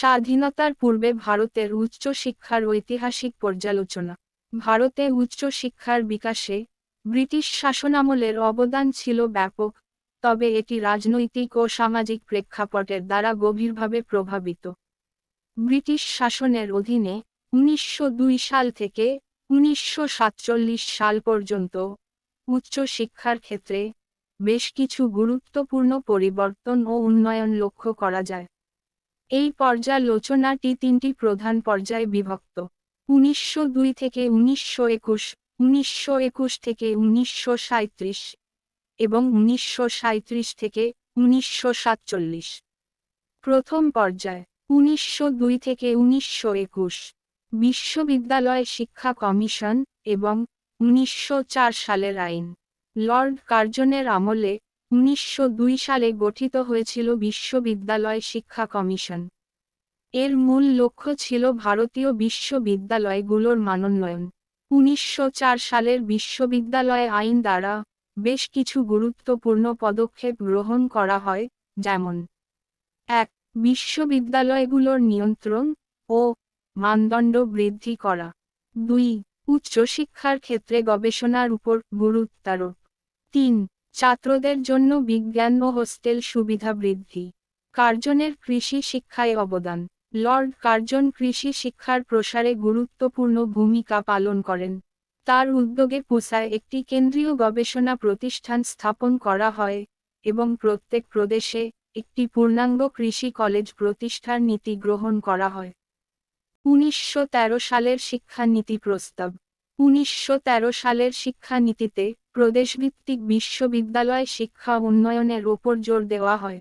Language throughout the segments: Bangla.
স্বাধীনতার পূর্বে ভারতের উচ্চ শিক্ষার ঐতিহাসিক পর্যালোচনা। ভারতে উচ্চ শিক্ষার বিকাশে ব্রিটিশ শাসনামলের অবদান ছিল ব্যাপক, তবে এটি রাজনৈতিক ও সামাজিক প্রেক্ষাপটের দ্বারা গভীরভাবে প্রভাবিত। ব্রিটিশ শাসনের অধীনে উনিশশো দুই সাল থেকে উনিশশো সাতচল্লিশ সাল পর্যন্ত উচ্চ শিক্ষার ক্ষেত্রে বেশ কিছু গুরুত্বপূর্ণ পরিবর্তন ও উন্নয়ন লক্ষ্য করা যায়। এই পর্যালোচনাটি তিনটি প্রধান পর্যায়ে বিভক্ত। উনিশশো দুই থেকে উনিশশো একুশ উনিশশো একুশ থেকে উনিশশো সাঁত্রিশ এবং উনিশশো সাঁত্রিশ থেকে উনিশশো সাতচল্লিশ। প্রথম পর্যায়, উনিশশো দুই থেকে উনিশশো একুশ। বিশ্ববিদ্যালয় শিক্ষা কমিশন এবং উনিশশো চার সালের আইন। লর্ড কার্জনের আমলে উনিশশো দুই সালে গঠিত হয়েছিল বিশ্ববিদ্যালয় শিক্ষা কমিশন। এর মূল লক্ষ্য ছিল ভারতীয় বিশ্ববিদ্যালয়গুলোর মানোন্নয়ন। উনিশশো চার সালের বিশ্ববিদ্যালয় আইন দ্বারা বেশ কিছু গুরুত্বপূর্ণ পদক্ষেপ গ্রহণ করা হয়, যেমন, এক, বিশ্ববিদ্যালয়গুলোর নিয়ন্ত্রণ ও মানদণ্ড বৃদ্ধি করা। দুই, উচ্চশিক্ষার ক্ষেত্রে গবেষণার উপর গুরুত্বারোপ। তিন ছাত্রদের জন্য বিজ্ঞান ও হোস্টেল সুবিধা বৃদ্ধি। কার্জনের কৃষি শিক্ষায় অবদান। লর্ড কার্জন কৃষি শিক্ষার প্রসারে গুরুত্বপূর্ণ ভূমিকা পালন করেন। তার উদ্যোগে পুসায় একটি কেন্দ্রীয় গবেষণা প্রতিষ্ঠান স্থাপন করা হয় এবং প্রত্যেক প্রদেশে একটি পূর্ণাঙ্গ কৃষি কলেজ প্রতিষ্ঠার নীতি গ্রহণ করা হয়। উনিশশো তেরো সালের শিক্ষানীতি প্রস্তাব। উনিশশো তেরো সালের শিক্ষানীতিতে প্রদেশভিত্তিক বিশ্ববিদ্যালয় শিক্ষা উন্নয়নের ওপর জোর দেওয়া হয়।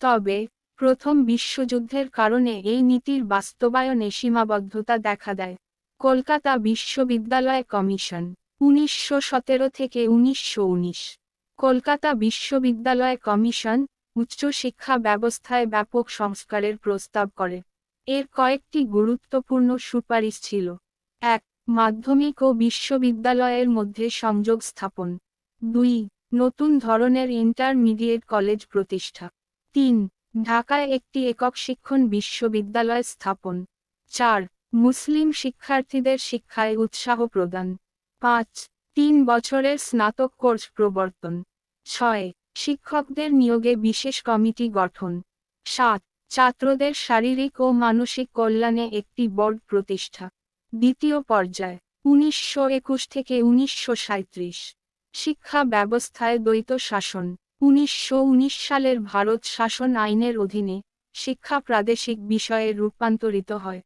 তবে, প্রথম বিশ্বযুদ্ধের কারণে এই নীতির বাস্তবায়নে সীমাবদ্ধতা দেখা দেয়। কলকাতা বিশ্ববিদ্যালয় কমিশন, উনিশশো সতেরো থেকে উনিশশো উনিশ। কলকাতা বিশ্ববিদ্যালয় কমিশন উচ্চশিক্ষা ব্যবস্থায় ব্যাপক সংস্কারের প্রস্তাব করে। এর কয়েকটি গুরুত্বপূর্ণ সুপারিশ ছিল। এক মাধ্যমিক ও বিশ্ববিদ্যালয়ের মধ্যে সংযোগ স্থাপন। দুই, নতুন ধরনের ইন্টারমিডিয়েট কলেজ প্রতিষ্ঠা। তিন, ঢাকায় একটি একক শিক্ষণ বিশ্ববিদ্যালয় স্থাপন। চার, মুসলিম শিক্ষার্থীদের শিক্ষায় উৎসাহ প্রদান। পাঁচ, তিন বছরের স্নাতক কোর্স প্রবর্তন। ছয়, শিক্ষকদের নিয়োগে বিশেষ কমিটি গঠন। সাত, ছাত্রদের শারীরিক ও মানসিক কল্যাণে একটি বোর্ড প্রতিষ্ঠা। দ্বিতীয় পর্যায়, উনিশশো একুশ থেকে উনিশশো সাঁত্রিশ শিক্ষা ব্যবস্থায় দ্বৈত শাসন, উনিশশো উনিশ সালের ভারত শাসন আইনের অধীনে শিক্ষা প্রাদেশিক বিষয়ে রূপান্তরিত হয়।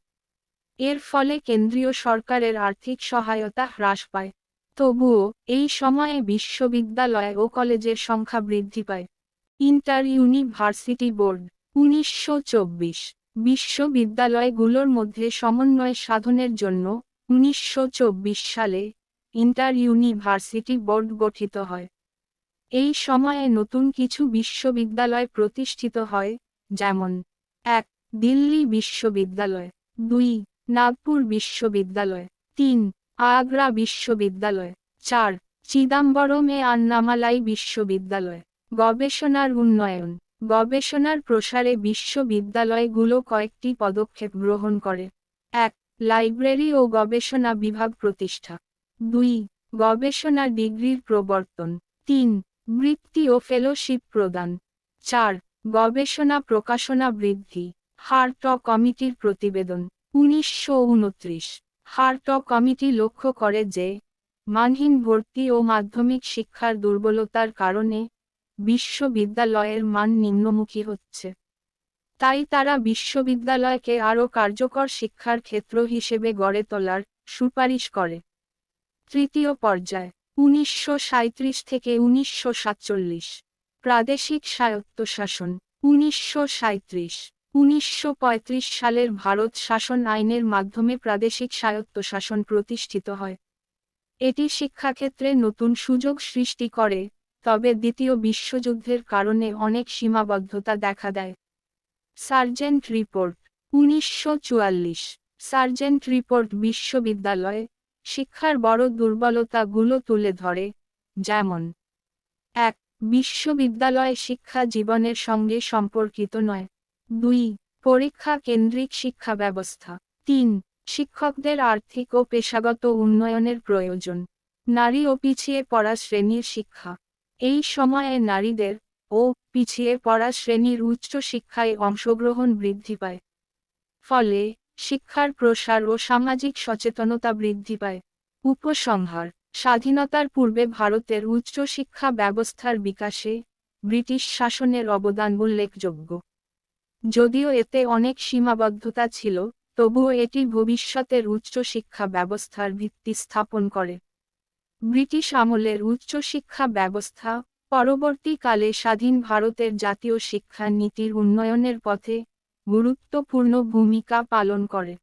এর ফলে কেন্দ্রীয় সরকারের আর্থিক সহায়তা হ্রাস পায়। তবুও, এই সময়ে বিশ্ববিদ্যালয় ও কলেজের সংখ্যা বৃদ্ধি পায়। ইন্টার ইউনিভার্সিটি বোর্ড, উনিশশো চব্বিশ। বিশ্ববিদ্যালয়গুলোর মধ্যে সমন্বয় সাধনের জন্য উনিশশো চব্বিশ সালে ইন্টার ইউনিভার্সিটি বোর্ড গঠিত হয়। এই সময়ে নতুন কিছু বিশ্ববিদ্যালয় প্রতিষ্ঠিত হয়, যেমন এক, দিল্লি বিশ্ববিদ্যালয়, দুই, নাগপুর বিশ্ববিদ্যালয়, তিন, আগ্রা বিশ্ববিদ্যালয়, চার চিদাম্বরম আন্নামালাই বিশ্ববিদ্যালয়। গবেষণার উন্নয়ন গবেষণার প্রসারে বিশ্ববিদ্যালয়গুলো কয়েকটি পদক্ষেপ গ্রহণ করে। এক, লাইব্রেরি ও গবেষণা বিভাগ প্রতিষ্ঠা। দুই, গবেষণা ডিগ্রির প্রবর্তন। তিন, বৃত্তি ও ফেলোশিপ প্রদান। চার, গবেষণা প্রকাশনা বৃদ্ধি। হার্ট কমিটির প্রতিবেদন। উনিশশো উনত্রিশ। হার্ট কমিটি লক্ষ্য করে যে, মানহীন ভর্তি ও মাধ্যমিক শিক্ষার দুর্বলতার কারণে বিশ্ববিদ্যালয়ের মান নিম্নমুখী হচ্ছে। তাই তারা বিশ্ববিদ্যালয়কে আরও কার্যকর শিক্ষার ক্ষেত্র হিসেবে গড়ে তোলার সুপারিশ করে। তৃতীয় পর্যায়, উনিশশো সাঁইত্রিশ থেকে উনিশশো সাতচল্লিশ, প্রাদেশিক স্বায়ত্তশাসন উনিশশো উনিশশো সালের ভারত শাসন আইনের মাধ্যমে প্রাদেশিক স্বায়ত্তশাসন প্রতিষ্ঠিত হয়। এটি শিক্ষাক্ষেত্রে নতুন সুযোগ সৃষ্টি করে। তবে দ্বিতীয় বিশ্বযুদ্ধের কারণে অনেক সীমাবদ্ধতা দেখা দেয়। সার্জেন্ট রিপোর্ট, উনিশশো চুয়াল্লিশ। সার্জেন্ট রিপোর্ট বিশ্ববিদ্যালয়ে শিক্ষার বড় দুর্বলতাগুলো তুলে ধরে, যেমন, এক, বিশ্ববিদ্যালয়ে শিক্ষা জীবনের সঙ্গে সম্পর্কিত নয়। দুই, পরীক্ষা কেন্দ্রিক শিক্ষা ব্যবস্থা। তিন, শিক্ষকদের আর্থিক ও পেশাগত উন্নয়নের প্রয়োজন। নারী ও পিছিয়ে পড়া শ্রেণির শিক্ষা। এই সময়ে নারীদের ও পিছিয়ে পড়া শ্রেণির উচ্চ শিক্ষায় অংশগ্রহণ বৃদ্ধি পায়। ফলে শিক্ষার প্রসার ও সামাজিক সচেতনতা বৃদ্ধি পায়। উপসংহার, স্বাধীনতার পূর্বে ভারতের উচ্চ শিক্ষা ব্যবস্থার বিকাশে ব্রিটিশ শাসনের অবদান উল্লেখযোগ্য। যদিও এতে অনেক সীমাবদ্ধতা ছিল, তবুও এটি ভবিষ্যতের উচ্চ শিক্ষা ব্যবস্থার ভিত্তি স্থাপন করে। ব্রিটিশ আমলের উচ্চ শিক্ষা ব্যবস্থা পরবর্তীকালে স্বাধীন ভারতের জাতীয় শিক্ষা নীতির উন্নয়নের পথে গুরুত্বপূর্ণ ভূমিকা পালন করে।